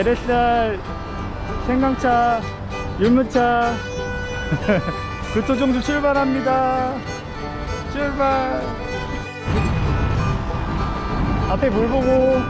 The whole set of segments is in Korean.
LSR 생강차 유무차 교토정주 출발합니다 출발 앞에 물 보고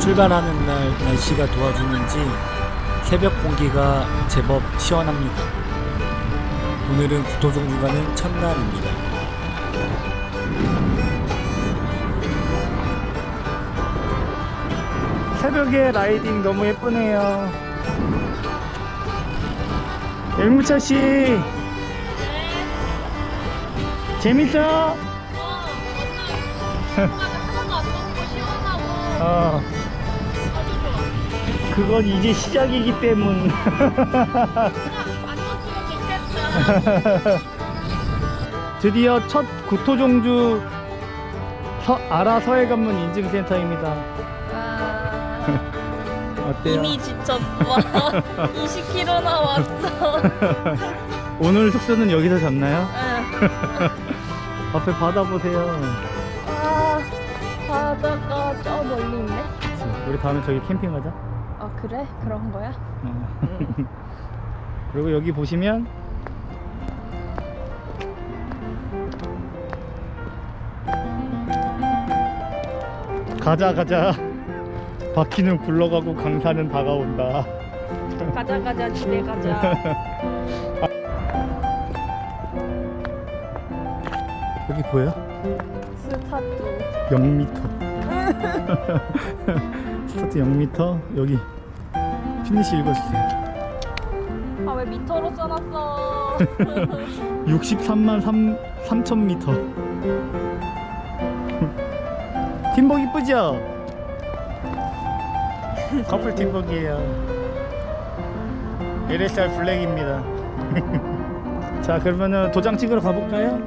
출발하는 날 날씨가 도와주는지 새벽 공기가 제법 시원합니다. 오늘은 구토종주 가는 첫날입니다. 새벽에 라이딩 너무 예쁘네요 재밌어? 안 덥고 시원하고 어 좋아. 그건 이제 시작이기 때문. 드디어 첫 구토종주 서, 아라 서해관문 인증센터입니다. 이미 지쳤어. 20km 나왔어. 오늘 숙소는 여기서 잡나요? 응. 앞에 바다 보세요. 아, 바다가 저 멀리 있네. 우리 다음에 저기 캠핑 가자. 아 그래? 그런 거야? 어. 그리고 여기 보시면 가자 가자 바퀴는 굴러가고 강산은 다가온다. 가자 가자 집에 가자. 여기 보여? 스타트. 0m. 스타트 0m. 여기 피니시 읽어주세요. 아 왜 미터로 써놨어? 63만 3, 3천 미터. 팀복 이쁘죠? 커플 팀복이에요. LSR 블랙입니다. 자, 그러면은 도장 찍으러 가볼까요?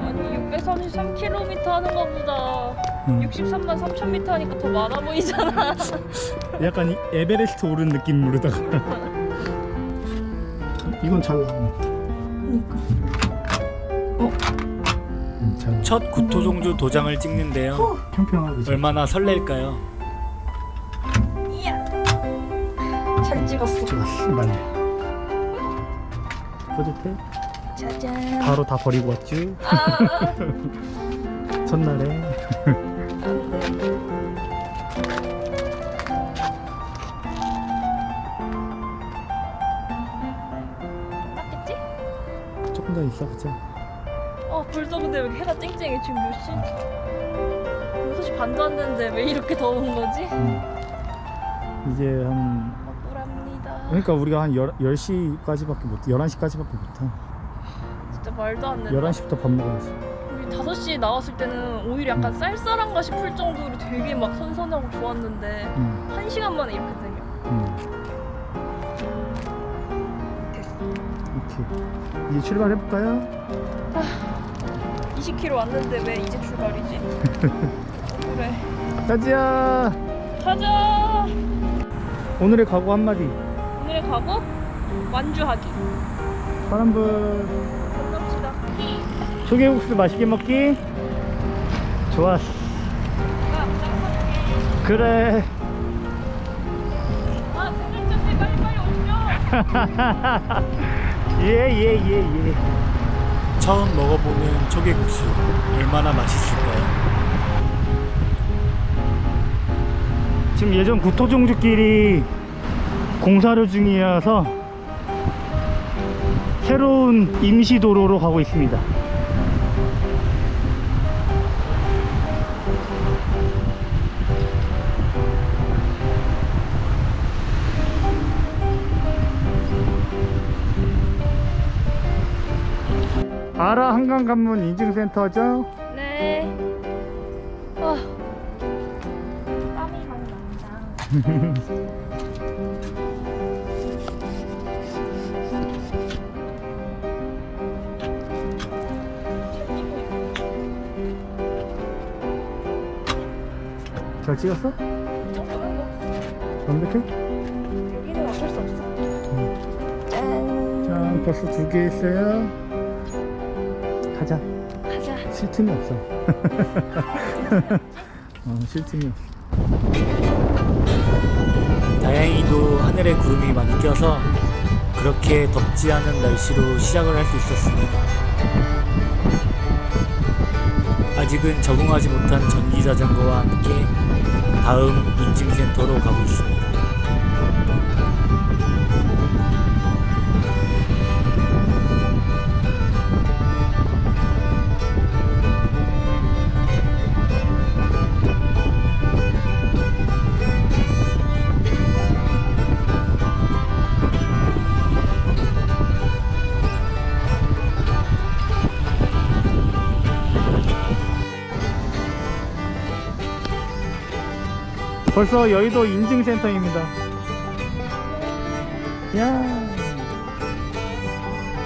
아니 633km 하는 거보다 음. 63만 3천 m 하니까 더 많아 보이잖아. 약간 이 에베레스트 오른 느낌으로다가. 이건 잘 나오네. 음, 잘첫 구토종주 도장을 찍는데요. 평평하게. 잘- 얼마나 설렐까요? 찍었어. 좋았어, 맞네. 뿌듯해? 짜잔. 바로 다 버리고 왔죠? 아, 첫날에. 맞겠지? 조금 더 있어, 그치? 어 벌써 근데 왜 해가 쨍쨍해 지금 몇 시? 6시 반도 안 됐는데 왜 이렇게 더운 거지? 음. 이제 한 그러니까 우리가 한 10, 10시까지밖에 못 11시까지밖에 못해. 진짜 말도 안 된다 11시부터 밥 먹어야지. 우리 5시에 나왔을 때는 오히려 약간 쌀쌀한가 싶을 정도로 되게 막 선선하고 좋았는데 음, 한 시간 만에 이렇게 되냐 음. 오케이. 이제 출발해볼까요? 20km 왔는데 왜 이제 출발이지? 그래. 가자! 가자! 오늘의 각오 한마디 오늘 가고 완주하기. 바람불. 건너치다. 조개국수 맛있게 먹기? 좋았어 그래. 아 대전장님 빨리빨리 오시죠. 예예예예. 처음 먹어보는 초계국수 얼마나 맛있을까요? 지금 예전 구토종주끼리 공사를 중이어서 새로운 임시도로로 가고 있습니다. 아라 한강 관문 인증센터죠? 네 아, 땀이 많이 난다 잘 찍었어? 완벽해? 여기는 어쩔 수 없어 짠 자, 벌써 두 개 있어요. 가자. 가자 쉴 틈이 없어. 어, 쉴 틈이 없어. 다행히도 하늘에 구름이 많이 껴서 그렇게 덥지 않은 날씨로 시작을 할 수 있었습니다. 아직은 적응하지 못한 전기 자전거와 함께 다음 인증센터로 가고 있습니다. 벌써 여의도 인증센터입니다. 야.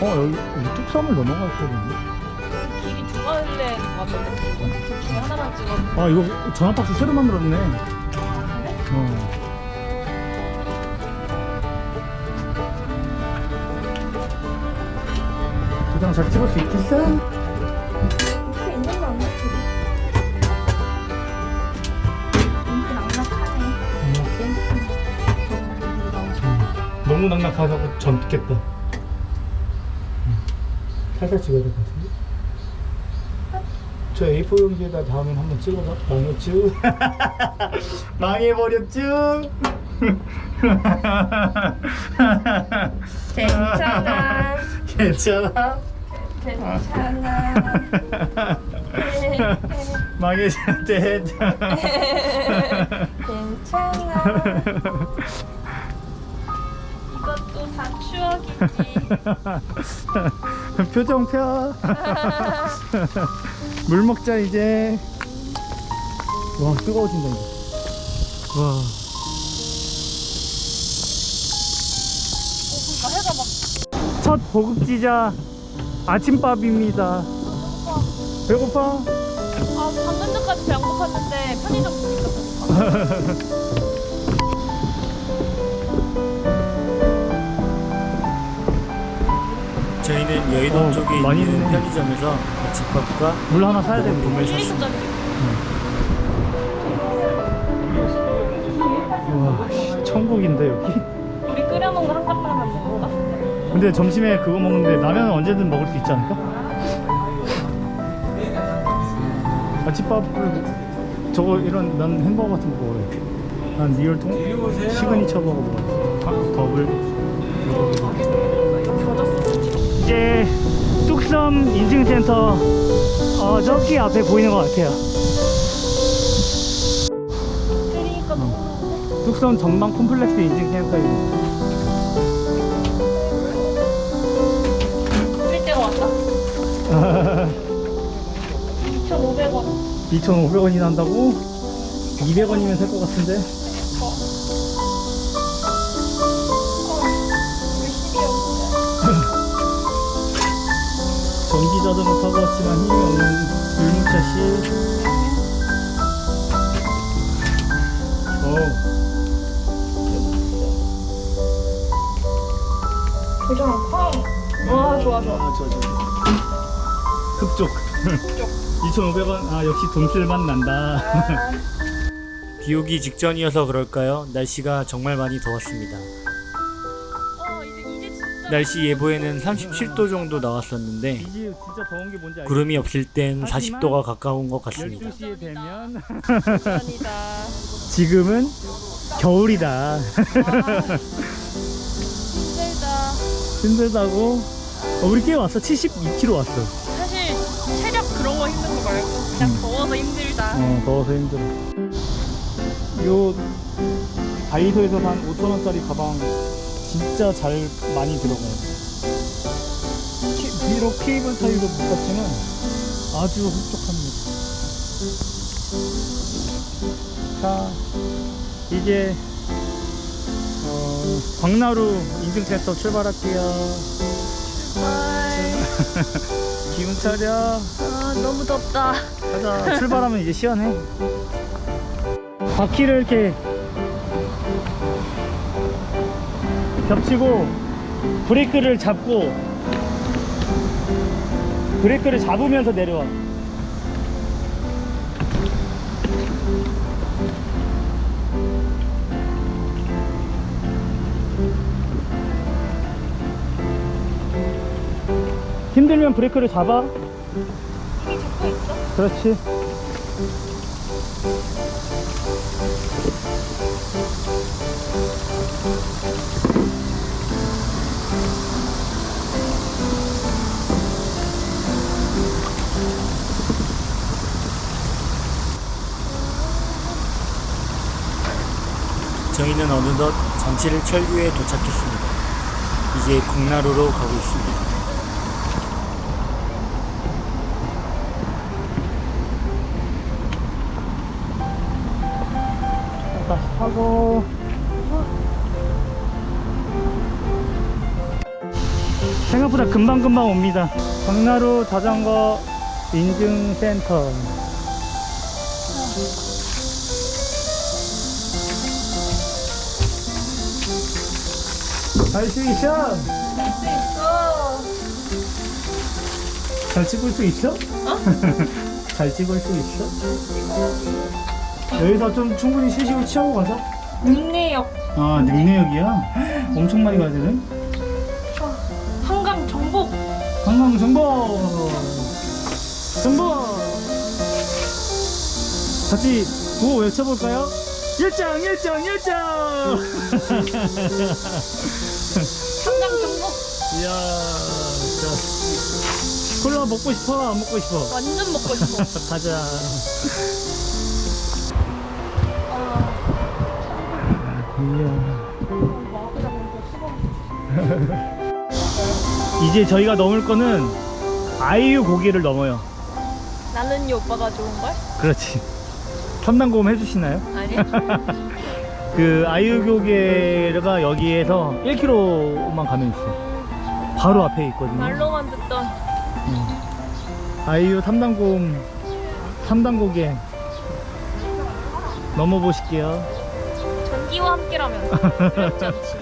어, 여기, 뚝섬을 넘어갔거든요. 길이 두 갈래 왔는데 둘 중에 하나만 찍었는데 아, 이거 전화박스 새로 만들었네. 아, 그래? 어. 도장 잘 찍을 수 있겠어? 너무 낭낙하다고 젊겠다. 살살 찍어야 될 것 같은데? 저 A4 용지에다 다음엔 한번 찍어봐. 망했쥬? 망해버렸쥬? 괜찮아 괜찮아? 괜찮아 망해졌대. 괜찮아 이것도 다 추억이지 표정 펴. 물 먹자 이제. 와 뜨거워진다 이제. 와. 어, 그러니까 첫 보급지자 아침밥입니다. 배고파? 아, 방금 전까지 배안 고팠는데 편의점 보니까 배고파. 저희는 여의도 어, 쪽에 많이 있는 있네. 편의점에서 집밥과 물 하나 사야 돼. 봄을 샀습니다. 1리터짜리. 와, 씨, 천국인데 여기. 우리 끓여 먹는 한컵라면 먹을까? 근데 점심에 그거 먹는데 라면은 언제든 먹을 수 있지 않을까? 아침밥을 저거 이런 난 햄버거 같은 거 먹어야 난 리얼 통 시그니처 버거 먹어. 아, 더블. 이제 뚝섬 인증센터 어, 저기 앞에 보이는 것 같아요. 너무 뚝섬 전망 콤플렉스 인증센터입니다. 때가 왔다. 2,500원. 2,500원이 난다고? 200원이면 살 것 같은데? 전기 자전거 타고 왔지만 힘이 없는 율무차 씨. 어, 도장 쾅. 와, 좋아, 좋아. 아, 저, 저, 저. 흡족. 2,500원. 아, 역시 돈 쓸맛 난다. 아, 비 오기 직전이어서 그럴까요? 날씨가 정말 많이 더웠습니다. 날씨 예보에는 37도 정도 나왔었는데? 구름이 없을 땐 하지만 40도가 가까운 것 같습니다. 12시에 되면 전이다. 지금은 겨울이다. 아, 힘들다. 힘들다고? 어, 우리 꽤 왔어. 72km 왔어. 사실 체력 그런 거 힘든 거 말고 그냥 더워서 힘들다. 어, 더워서 힘들어. 요 다이소에서 산 5천 원짜리 가방 진짜 잘 많이 들어가요. 키- 비록 케이블 타이도 못 갔지만 아주 흡족합니다. 자, 이제 어, 광나루 인증센터 출발할게요. 기운 차려. 아, 너무 덥다. 가자. 출발하면 이제 시원해. 바퀴를 이렇게 겹치고 브레이크를 잡고 브레이크를 잡으면서 내려와. 힘들면 브레이크를 잡아. 그렇지. 저희는 어느덧 잠실을 철교에 도착했습니다. 이제 공나루로 가고 있습니다. 다시 타고. 생각보다 금방금방 옵니다. 광나루 자전거 인증센터. 갈수 있어? 할수 있어. 잘 찍을 수 있어? 잘 찍을 수 있어? 여기서 좀 충분히 쉬시고 취하고 가자. 읍내역 아, 능내역이야? 엄청 많이 가야 되네. 한강 정복. 한강 정보! 정보! 같이 구호 외쳐볼까요? 일장, 일장, 일장! 한강 정복. 이야, 자. 콜라 먹고 싶어? 안 먹고 싶어? 완전 먹고 싶어. 가자. 아, 이야. 마음이랑 이제 저희가 넘을 거는 아이유 고개를 넘어요. 나는 이 오빠가 좋은 걸? 그렇지. 첨단고음 해주시나요? 아니야. 그 아이유 고개가 여기에서 1km만 가면 있어. 바로 앞에 있거든요. 말로만 듣던 아이유 3단고음 3단 고개 넘어보실게요. 전기와 함께라면 두렵지 않지.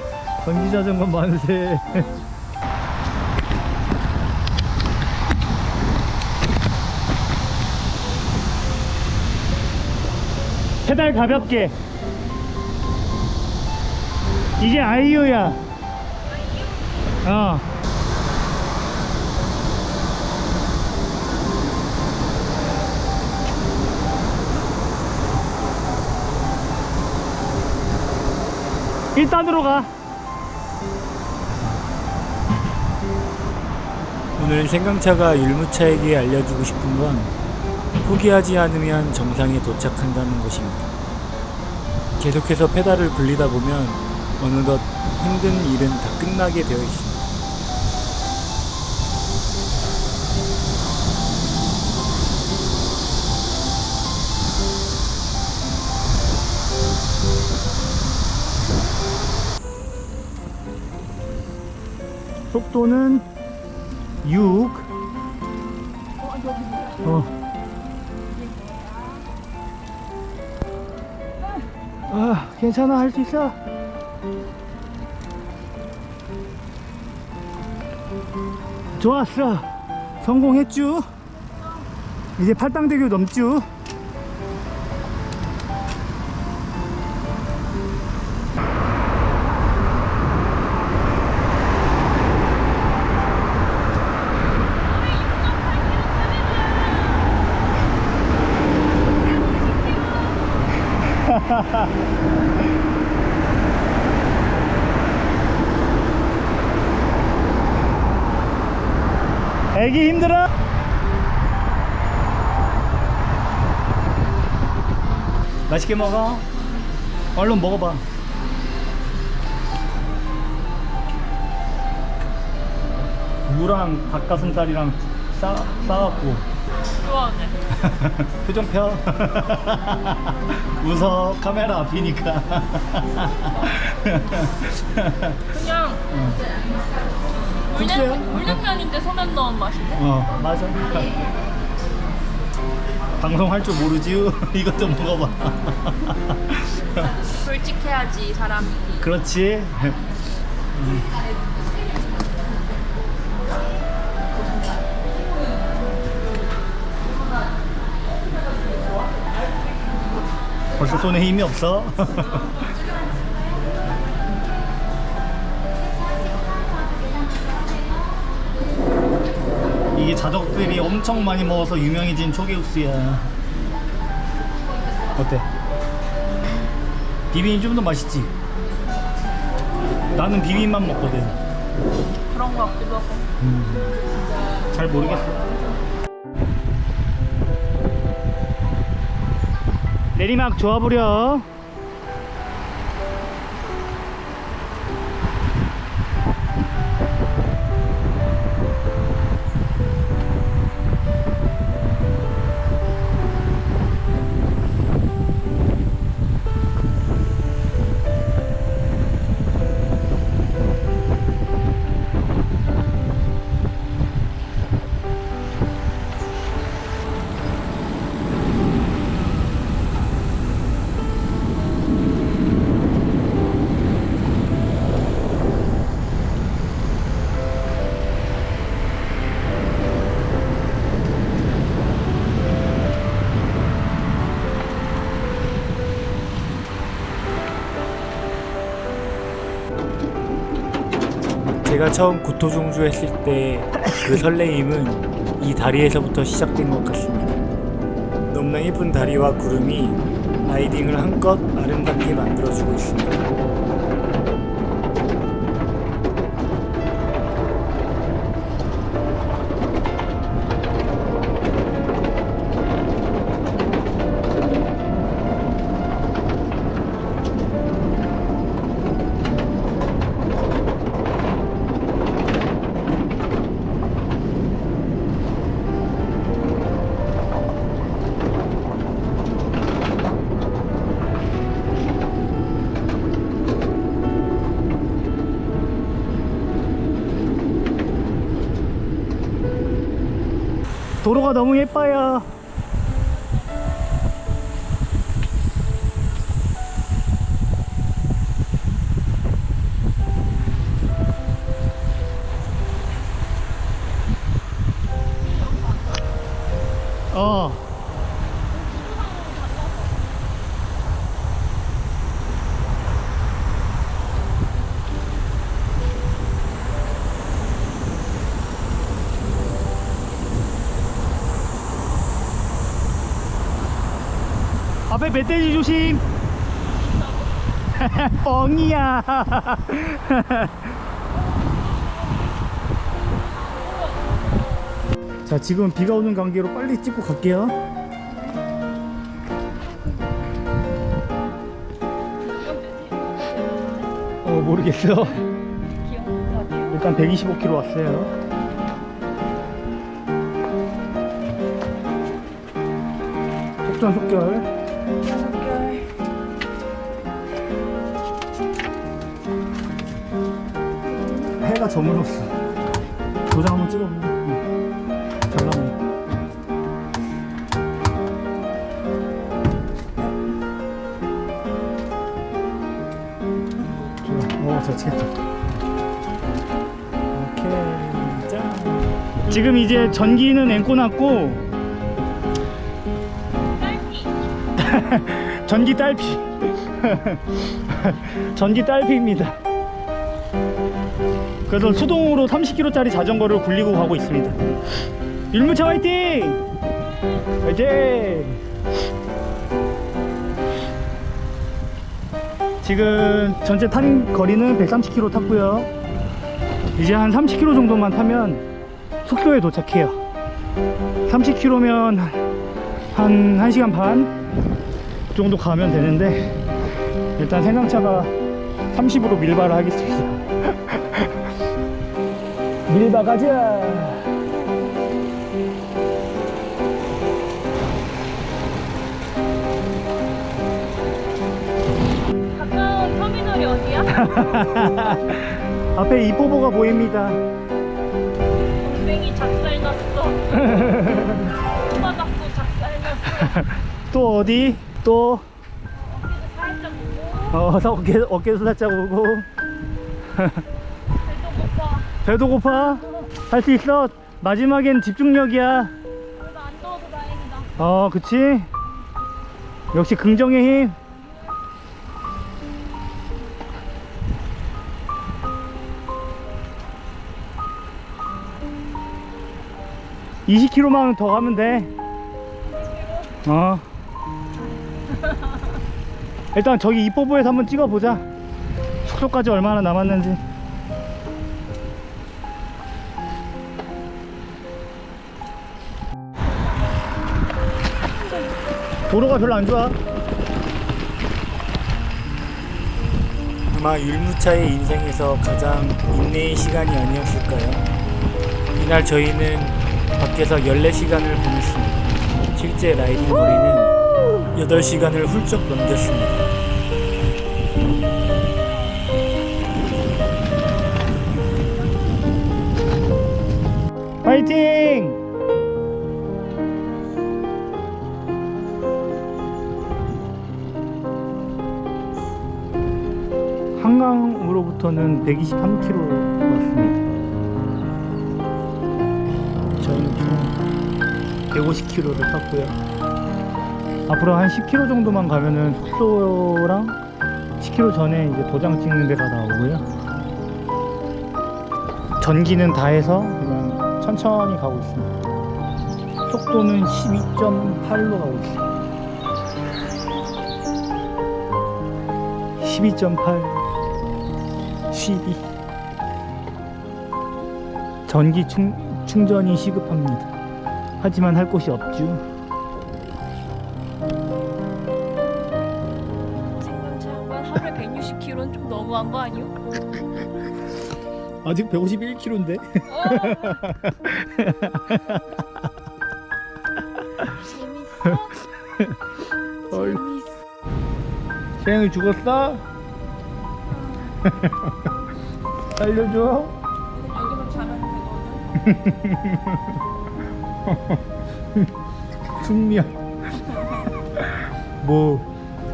전기자전거 만세. 페달 가볍게. 이게 아이유야. 어. 일단으로 가. 오늘 생강차가 율무차에게 알려주고 싶은 건 포기하지 않으면 정상에 도착한다는 것입니다. 계속해서 페달을 굴리다 보면 어느덧 힘든 일은 다 끝나게 되어 있습니다. 속도는 6. 어. 아, 괜찮아. 할 수 있어. 좋았어. 성공했쥬? 이제 팔당대교 넘쥬? 애기 힘들어? 맛있게 먹어. 얼른 먹어봐. 무랑 닭가슴살이랑 싸, 싸갖고 좋아하네. 표정 펴. 웃어. 카메라 앞이니까. 그냥 진짜요? 물냉, 물냉면인데 소면 넣은 맛이네. 어, 맞아. 방송할 줄 모르지? 이것 좀 먹어봐. 솔직해야지 사람이. 그렇지. 벌써 손에 힘이 없어? 이게 자덕들이 엄청 많이 먹어서 유명해진 초계국수야. 어때? 비빔이 좀 더 맛있지? 나는 비빔만 먹거든. 그런 거 같기도 하고. 잘 모르겠어. 내리막 좋아부려. 제가 처음 구토종주 했을 때 그 설레임은 이 다리에서부터 시작된 것 같습니다. 너무나 예쁜 다리와 구름이 라이딩을 한껏 아름답게 만들어주고 있습니다. 도로가 너무 예뻐요. 앞에 멧돼지 조심. 뻥이야. 자, 지금 비가 오는 관계로 빨리 찍고 갈게요. 어, 모르겠어. 일단 125km 왔어요. 속전속결. 해가 저물었어. 도장 한번. 좋아. 어. 오케이. 짠. 지금 이제 전기는 앵꼬 났고, 전기 딸피. 전기 딸피입니다. 그래서 수동으로 30km짜리 자전거를 굴리고 가고 있습니다. 율무차 화이팅! 화이팅! 지금 전체 탄 거리는 130km 탔고요. 이제 한 30km 정도만 타면 숙소에 도착해요. 30km면 한 1시간 반 정도 가면 되는데 일단 생강차가 30으로 밀바를 하겠습니다. 밀바 가자. 가까운 터미널이 어디야? 앞에 이뽀보가 보입니다. 동맹이 작살났어. 손바닥도 작살났어. 또 어디? 또 살짝 오고 어, 어깨 어깨도 살짝 오고. 배도 고파. 할 수 있어. 마지막엔 집중력이야. 다행이다. 어, 그치? 역시 긍정의 힘. (20km만) 더 가면 돼 어. 일단 저기 이포부에서 한번 찍어보자 숙소까지 얼마나 남았는지 도로가 별로 안 좋아 아마 율무차의 인생에서 가장 인내의 시간이 아니었을까요? 이날 저희는 밖에서 14시간을 보냈습니다. 실제 라이딩 거리는 8시간을 훌쩍 넘겼습니다. 파이팅! 한강으로부터는 123km 왔습니다. 저희는 총 150km를 탔고요. 앞으로 한 10km 정도만 가면은 숙소랑 10km 전에 이제 도장 찍는 데가 나오고요. 전기는 다 해서 그냥 천천히 가고 있습니다. 속도는 12.8로 가고 있습니다. 12.8 12 전기 충, 충전이 시급합니다. 하지만 할 곳이 없죠. 지금 제 양반 하루에 160km는 좀 너무한 거 아니요? 아직 151km인데? 재밌어? 헐. 재밌어. 태양이 죽었어? 살려줘? 여기서 자면 되거든. 숙명. 뭐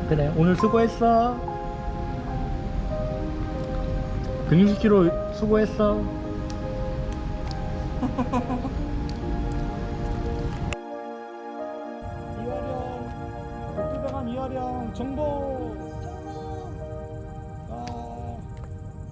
그래 오늘 수고했어. 160km 수고했어.